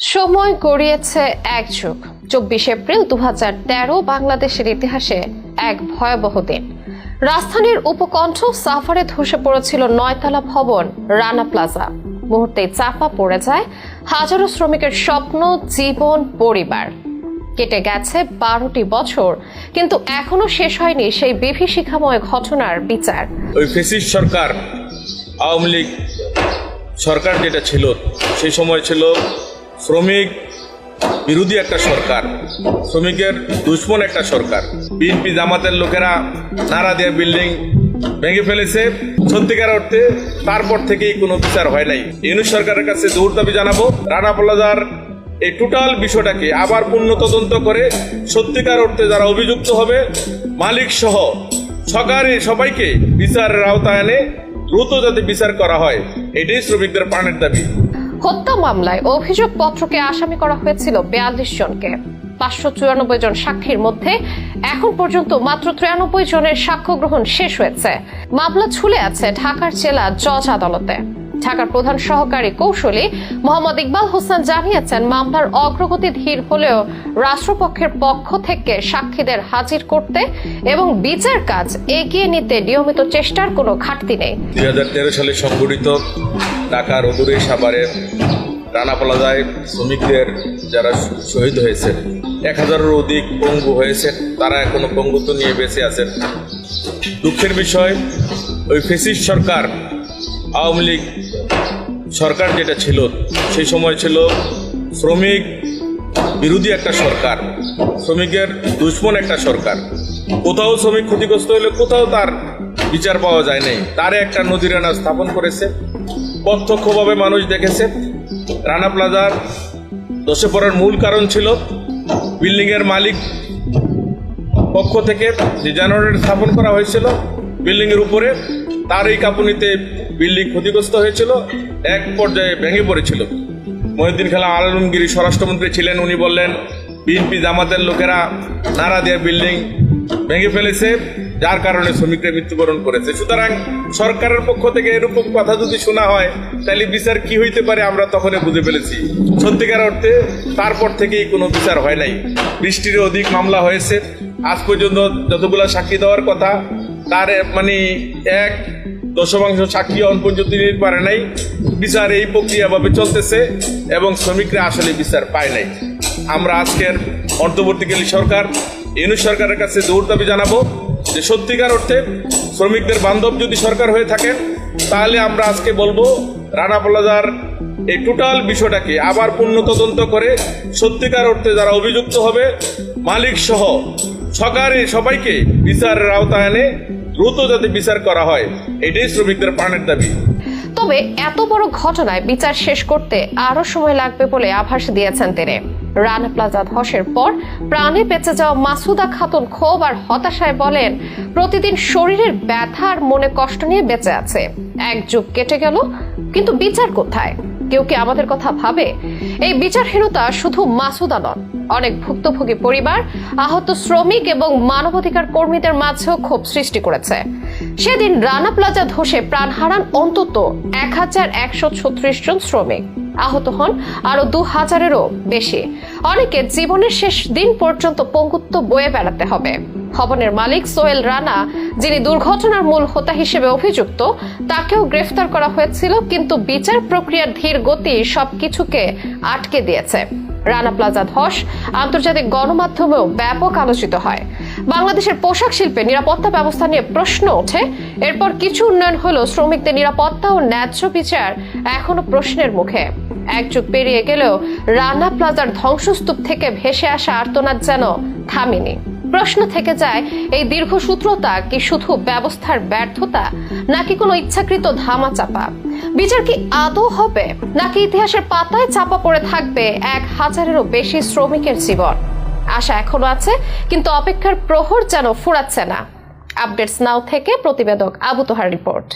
সময় গড়িয়েছে এক যুগ। চব্বিশ এপ্রিল দু বাংলাদেশের ইতিহাসে এক ভয়াবহ দিন। রাজধানীর উপকণ্ঠ সাফারে ধসে পড়েছিল নয়তলা ভবন, রানা প্লাজা। মুহূর্তে চাপা পড়ে যায় হাজারো শ্রমিকের স্বপ্ন, জীবন, পরিবার। কেটে গেছে বারোটি বছর, কিন্তু এখনও শেষ হয়নি সেই বিভীষিকাময় ঘটনার বিচার। ওই ফেসিস সরকার, আওয়ামী লীগ সরকার যেটা ছিল, সেই সময় ছিল শ্রমিক বিরোধী একটা সরকার, শ্রমিকের দুশ্মন একটা সরকার। বিএনপি জামাতের লোকেরা নারা দিয়ে বিল্ডিং ভেঙে ফেলেছে। সত্যিকার অর্থে তারপর থেকেই কোনো বিচার হয় নাই। ইউনুস সরকারের কাছে জোর দাবি জানাব, রানা প্লাজার এই টোটাল বিষয়টাকে আবার পূর্ণ তদন্ত করে সত্যিকার অর্থে যারা অভিযুক্ত হবে, মালিক সহ সরকারি সবাইকে বিচারের আওতায় এনে দ্রুত যাতে বিচার করা হয়, এটাই শ্রমিকদের প্রাণের দাবি। হত্যা মামলায় অভিযোগ পত্রকে আসামি করা হয়েছিল বিয়াল্লিশ জনকে। পাঁচশো চুরানব্বই জন সাক্ষীর মধ্যে এখন পর্যন্ত মাত্র তিরানব্বই জনের সাক্ষ্য গ্রহণ শেষ হয়েছে। মামলা ঝুলে আছে ঢাকার জেলা জজ আদালতে। ঢাকার প্রধান সহকারী কৌশলী মোহাম্মদ ইকবাল হোসেন জানিয়েছেন, মামলার অগ্রগতি ধীর হলেও রাষ্ট্রপক্ষের পক্ষ থেকে সাক্ষীদের হাজির করতে এবং বিচার কাজ এগিয়ে নিতে নিয়মিত চেষ্টার কোনো ঘাটতি নেই। দুই হাজার তেরো সালে সংগঠিত ঢাকার অদূরে সাভারের রানা প্লাজায় শ্রমিকদের যারা শহীদ হয়েছে এক হাজারের অধিক পঙ্গু হয়েছেন তারা এখনও পঙ্গুত্ব নিয়ে বেঁচে আছেন। দুঃখের বিষয়, ওই ফেসিস সরকার আওয়ামী লীগ সরকার যেটা ছিল, সেই সময় ছিল শ্রমিক বিরোধী একটা সরকার, শ্রমিকের দুশ্মন একটা সরকার। কোথাও শ্রমিক ক্ষতিগ্রস্ত হলে কোথাও তার বিচার পাওয়া যায় নাই। তারে একটা নজিরানা স্থাপন করেছে, প্রত্যক্ষভাবে মানুষ দেখেছে। রানা প্লাজার দশে পড়ার মূল কারণ ছিল বিল্ডিংয়ের মালিক পক্ষ থেকে যে জেনারেটর স্থাপন করা হয়েছিল বিল্ডিং এর উপরে তার এই কাঁপুনিতে বিল্ডিং ক্ষতিগ্রস্ত হয়েছিল, এক পর্যায়ে ভেঙে পড়েছিল। মহিউদ্দিন খেলা আলমগিরি স্বরাষ্ট্রমন্ত্রী ছিলেন, উনি বললেন, বিএনপি জামাতের লোকেরা নারা দিয়ে বিল্ডিং ভেঙে ফেলেছে, যার কারণে শ্রমিকরা মৃত্যুবরণ করেছে। সুতরাং সরকারের পক্ষ থেকে এরকম কথা যদি শোনা হয়, তাহলে বিচার কি হইতে পারে আমরা তখনই বুঝে ফেলেছি। সত্যিকার অর্থে তারপর থেকেই কোনো বিচার হয় নাই। বৃষ্টির অধিক মামলা হয়েছে। আজ পর্যন্ত যতগুলো সাক্ষী দেওয়ার কথা তার মানে এক দশমাংশ সাক্ষী অন পর্যন্ত পারে নাই। বিচার এই প্রক্রিয়াভাবে চলতেছে এবং শ্রমিকরা আসলে বিচার পায় নাই। আমরা আজকের অন্তর্বর্তীকালীন সরকার, ইউনুস সরকারের কাছে জোর দাবি জানাব যে সত্যিকার অর্থে শ্রমিকদের বান্ধব যদি সরকার হয়ে থাকেন, তাহলে আমরা আজকে বলব, রানা প্লাজার এই টোটাল বিষয়টাকে আবার পূর্ণ তদন্ত করে সত্যিকার অর্থে যারা অভিযুক্ত হবে মালিক সহ সরকারি সবাইকে বিচারের আওতায় এনে দ্রুত যাতে বিচার করা হয়, এটাই শ্রমিকদের প্রাণের দাবি। তবে এত বড় ঘটনায় বিচার শেষ করতে আরও সময় লাগবে বলে আভাস দিয়েছেন তিনি। রানা প্লাজা ধসের পর প্রাণে বেঁচে যাওয়া মাসুদা খাতুন ক্ষোভ আর হতাশায় বলেন, প্রতিদিন শরীরের ব্যথা আর মনে কষ্ট নিয়ে বেঁচে আছে। এক যুগ কেটে গেল, কিন্তু বিচার কোথায়? কেউ কি আমাদের কথা ভাবে? এই বিচারহীনতা শুধু মাসুদা নন অনেক ভুক্তভোগী পরিবার, আহত শ্রমিক এবং মানবাধিকার কর্মীদের মাঝেও ক্ষোভ সৃষ্টি করেছে। সেদিন রানা প্লাজা ধসে প্রাণ হারান অন্তত এক হাজার একশো ছত্রিশ জন শ্রমিক। আহত হন আরও দু হাজারেরও বেশি। অনেকে জীবনের শেষ দিন পর্যন্ত পঙ্গুত্ব বয়ে বেড়াতে হবে। ভবনের মালিক সোহেল রানা, যিনি দুর্ঘটনার মূল হোতা হিসেবে অভিযুক্ত, তাকেও গ্রেফতার করা হয়েছিল, কিন্তু বিচার প্রক্রিয়ার ধীর গতি সবকিছুকে আটকে দিয়েছে। রানা প্লাজা ধস, আন্তর্জাতিক গণমাধ্যমেও ব্যাপক আলোচিত হয়। বাংলাদেশের পোশাক শিল্পে নিরাপত্তা ব্যবস্থা নিয়ে প্রশ্ন ওঠে। এরপর কিছু উন্নয়ন হলো শ্রমিকদের নিরাপত্তা ও ন্যায্য বিচার এখনও প্রশ্নের মুখে। এক যুগ পেরিয়ে গেলেও রানা প্লাজার ধ্বংসস্তূপ থেকে ভেসে আসা আর্তনাদ যেন থামেনি। প্রশ্ন থেকে যায়, এই দীর্ঘসূত্রতা কি শুধু ব্যবস্থার ব্যর্থতা, নাকি কোনো ইচ্ছাকৃত ধামা চাপা বিচার কি আদৌ হবে, নাকি ইতিহাসের পাতায় চাপা পড়ে থাকবে এক হাজারেরও বেশি শ্রমিকের জীবন? আশা এখনও আছে, কিন্তু অপেক্ষার প্রহর যেন ফুরাচ্ছে না। আপডেটস নাও থেকে প্রতিবেদক আবু তোহার রিপোর্ট।